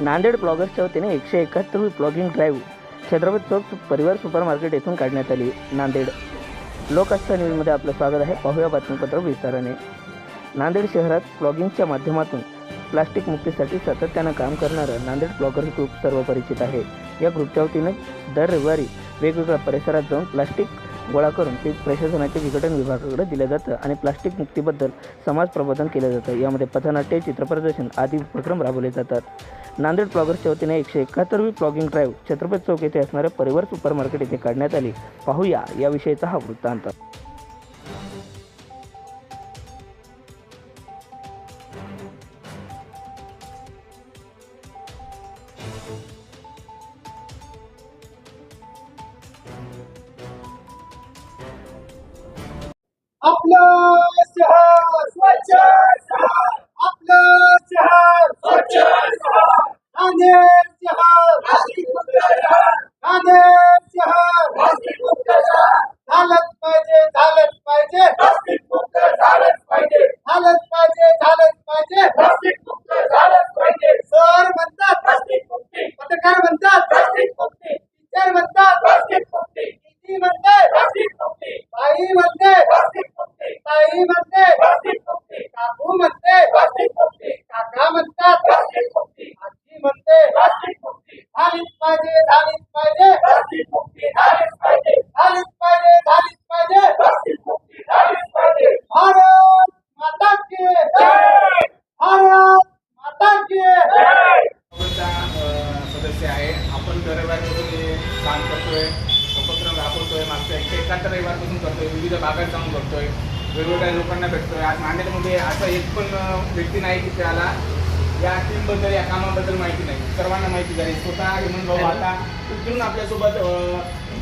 नांदेड ब्लॉगर्सच्या वतीने एकशे एकाहत्तरवी blogging drive Chhatrapati Chowk Parivar super market येथून काढण्यात आली. नांदेड लोकआस्था न्यूजमध्ये आपलं स्वागत आहे. पाहूया बातमीपत्र विस्ताराने. नांदेड शहरात ब्लॉगिंगच्या माध्यमातून प्लास्टिक मुक्तीसाठी सातत्यानं काम करणारं नांदेड ब्लॉगर्स ग्रुप सर्व परिचित आहे. या ग्रुपच्या वतीनं दर रविवारी वेगवेगळ्या परिसरात जाऊन प्लास्टिक गोळा करून ते प्रशासनाच्या विघटन विभागाकडे दिलं जातं आणि प्लास्टिक मुक्तीबद्दल समाज प्रबोधन केलं जातं. यामध्ये पथनाट्य चित्रप्रदर्शन आदी उपक्रम राबवले जातात. नांदेड प्लॉगर्सच्या वतीने एकशे एकाहत्तरवी प्लॉगिंग ड्राईव्ह छत्रपती चौक येथे असणाऱ्या परिवार सुपर मार्केट येथे काढण्यात आली. पाहूया याविषयीचा हा वृत्तांत. आपलं झालीच पाहिजे. झालीच पाहिजे झालीच पाहिजे. झालीच पाहिजे भारत माता की भारत माता की सदस्य आहे. आपण दर रविवारपासून हे काम करतोय. उपक्रम राबवतोय. मागच्या एकशे एकाहत्तर रविवारपासून करतोय. विविध भागात जाऊन करतोय वेगवेगळ्या लोकांना भेटतोय. आज नांदेडमध्ये असं एक पण व्यक्ती नाही की त्याला या टीमबद्दल या कामाबद्दल माहिती नाही. सर्वांना माहिती झाली. स्वतः हेमंत भाऊ आता उतरून आपल्यासोबत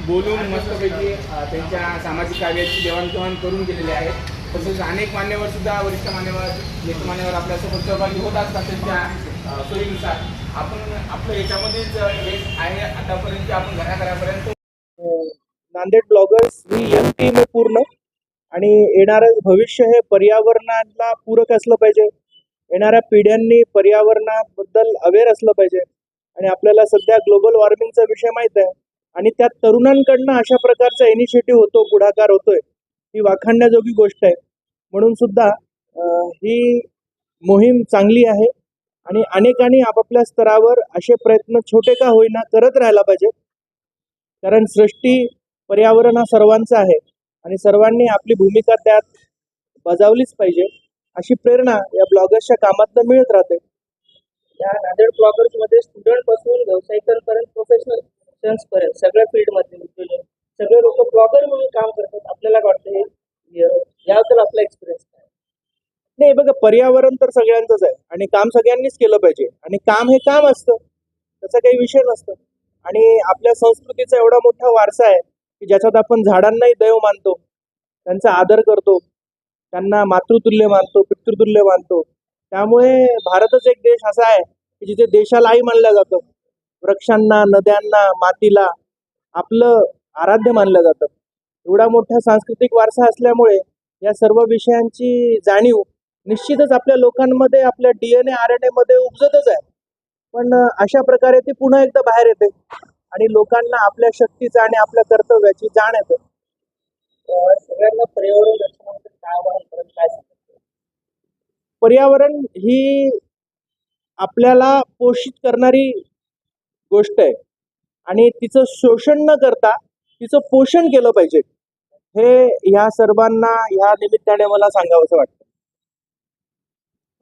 बोलून मस्तपैकी त्यांच्या सामाजिक कार्याची देवाणघेवाण करून गेलेले आहेत तसेच अनेक मान्यवर सुद्धा वरिष्ठ मान्यवर ज्येष्ठ मान्यवर आपल्यासोबत सहभागी होत असतात त्यांच्या सोयीनुसार. आपण आपलं याच्यामध्येच हे आहे आतापर्यंत आपण घराघरापर्यंत. नांदेड ब्लॉगर्स ही यंग टीम आहे पूर्ण. आणि येणारं भविष्य हे पर्यावरणाला पूरक असलं पाहिजे. येणाऱ्या पिढ्यांनी पर्यावरणाबद्दल अवेअर असलं पाहिजे. आणि आपल्याला सध्या ग्लोबल वॉर्मिंगचा विषय माहीत आहे. आणि त्या तरुणांकडनं अशा प्रकारचा इनिशिएटिव्ह होतो पुढाकार होतोय ही वाखाणण्याजोगी गोष्ट आहे. म्हणून सुद्धा ही मोहीम चांगली आहे. आणि अनेकांनी आपापल्या स्तरावर असे प्रयत्न छोटे का होईना करत राहायला पाहिजे कारण सृष्टी पर्यावरण हा सर्वांचा आहे. आणि सर्वांनी आपली भूमिका त्यात बजावलीच पाहिजे. अशी प्रेरणा या ब्लॉगर्सच्या कामातनं मिळत राहते. या नांदेड ब्लॉगर्समध्ये स्टुडंटपासून व्यावसायिकांपर्यंत प्रोफेशनल पर्यंत सगळ्या फील्डमध्ये उतरले. सगळे लोक ब्लॉगर म्हणून काम करतात. आपल्याला वाटतं हे याबद्दल आपला एक्सपिरियन्स काय? नाही बघा पर्यावरण तर सगळ्यांचंच आहे. आणि काम सगळ्यांनीच केलं पाहिजे. आणि काम हे काम असतं. त्याचा काही विषय नसतो. आणि आपल्या संस्कृतीचा एवढा मोठा वारसा आहे की ज्याच्यात आपण झाडांनाही दैव मानतो त्यांचा आदर करतो त्यांना मातृतुल्य मानतो पितृतुल्य मानतो. त्यामुळे भारतच एक देश असा आहे की जिथे देशाला आई मानलं जातं. वृक्षांना नद्यांना मातीला आपलं आराध्य मानलं जातं. एवढा मोठा सांस्कृतिक वारसा असल्यामुळे या सर्व विषयांची जाणीव निश्चितच आपल्या लोकांमध्ये आपल्या डीएनए आर एनमध्ये उपजतच आहे. पण अशा प्रकारे ती पुन्हा एकदा बाहेर येते आणि लोकांना आपल्या शक्तीचा आणि आपल्या कर्तव्याची जाण येते अं, सगळ्यांना पर्यावरण रक्षणाबद्दल काय आवाहन करेल काय सांगाल? पर्यावरण ही आपल्याला पोषित करणारी गोष्ट आहे. आणि तिचं शोषण न करता तिचं पोषण केलं पाहिजे. हे ह्या सर्वांना ह्या निमित्ताने मला सांगावंसं वाटतं.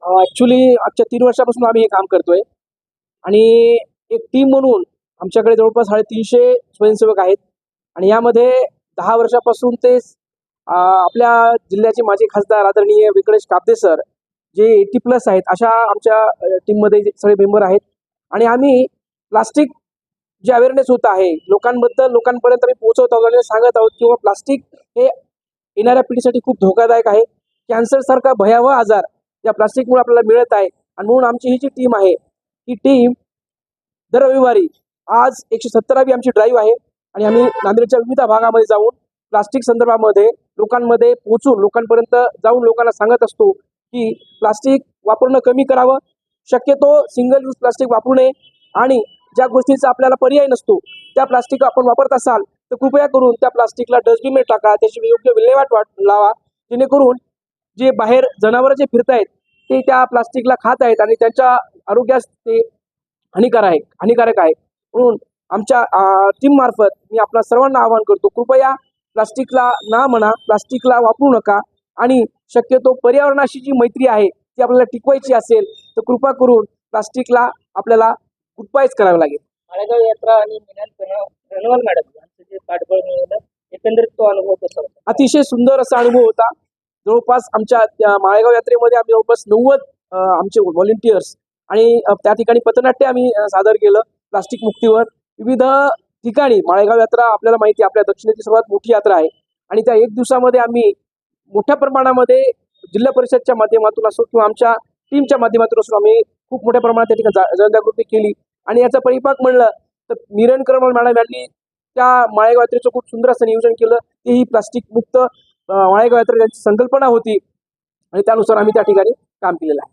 ॲक्च्युली आजच्या तीन वर्षापासून आम्ही हे काम करतोय. आणि एक टीम म्हणून आमच्याकडे जवळपास साडेतीनशे स्वयंसेवक आहेत. आणि यामध्ये दहा वर्षापासून ते आपल्या जिल्ह्याचे माजी खासदार आदरणीय विक्रेश कापदे सर जे एटी प्लस आहेत अशा आमच्या टीममध्ये सगळे मेंबर आहेत. आणि आम्ही प्लास्टिक जे अवेअरनेस होत आहे लोकांबद्दल लोकांपर्यंत आम्ही पोहोचवत आहोत आणि सांगत आहोत किंवा प्लास्टिक हो, हे येणाऱ्या पिढीसाठी खूप धोकादायक आहे. कॅन्सरसारखा भयावह आजार या प्लास्टिकमुळे आपल्याला मिळत आहे. आणि म्हणून आमची ही जी टीम आहे ही टीम दर रविवारी आज एकशे सत्तरावी आमची ड्राईव्ह आहे. आणि आम्ही नांदेडच्या विविध भागामध्ये जाऊन प्लास्टिक संदर्भामध्ये लोकांमध्ये पोहोचून लोकांपर्यंत जाऊन लोकांना सांगत असतो की प्लास्टिक वापरणं कमी करावं. शक्यतो सिंगल यूज प्लास्टिक वापरू नये. आणि ज्या गोष्टीचा आपल्याला पर्याय नसतो त्या प्लास्टिक आपण वापरत असाल तर कृपया करून त्या प्लास्टिकला डस्टबिनमध्ये टाका. त्याची योग्य विल्हेवाट वाट लावा. जेणेकरून जे बाहेर जनावरं जे फिरतायत ते त्या प्लास्टिकला खात आहेत आणि त्यांच्या आरोग्यास ते हानिकारक आहे हानिकारक आहे म्हणून आमच्या टीम मार्फत मी आपल्या सर्वांना आवाहन करतो कृपया प्लास्टिकला ना म्हणा प्लास्टिकला वापरू नका. आणि शक्यतो पर्यावरणाशी जी मैत्री आहे ती आपल्याला टिकवायची असेल तर कृपा करून प्लास्टिकला आपल्याला गुडबायच करावं लागेल. माळेगाव यात्रा आणि मिलन रणवाल मॅडम यांचं जे पाठबळ मिळवलं एकंदरीत तो अनुभव कसा होता? अतिशय सुंदर असा अनुभव होता. जवळपास आमच्या त्या माळेगाव यात्रेमध्ये आम्ही जवळपास नव्वद आमचे व्हॉलेंटियर्स आणि त्या ठिकाणी पथनाट्य आम्ही सादर केलं प्लास्टिक मुक्तीवर. विविध ठिकाणी माळेगाव यात्रा आपल्याला माहिती आपल्या दक्षिणेची सर्वात मोठी यात्रा आहे. आणि त्या एक दिवसामध्ये आम्ही मोठ्या प्रमाणामध्ये जिल्हा परिषदच्या माध्यमातून असो किंवा आमच्या टीमच्या माध्यमातून असो आम्ही खूप मोठ्या प्रमाणात त्या ठिकाणी जनजागृती केली. आणि याचा परिपाक म्हणलं तर मिरण करमल मॅडम यांनी त्या माळेगाव यात्रेचं खूप सुंदर असं नियोजन केलं. तेही प्लास्टिक मुक्त माळेगाव यात्रा त्यांची संकल्पना होती. आणि त्यानुसार आम्ही त्या ठिकाणी काम केलेलं आहे.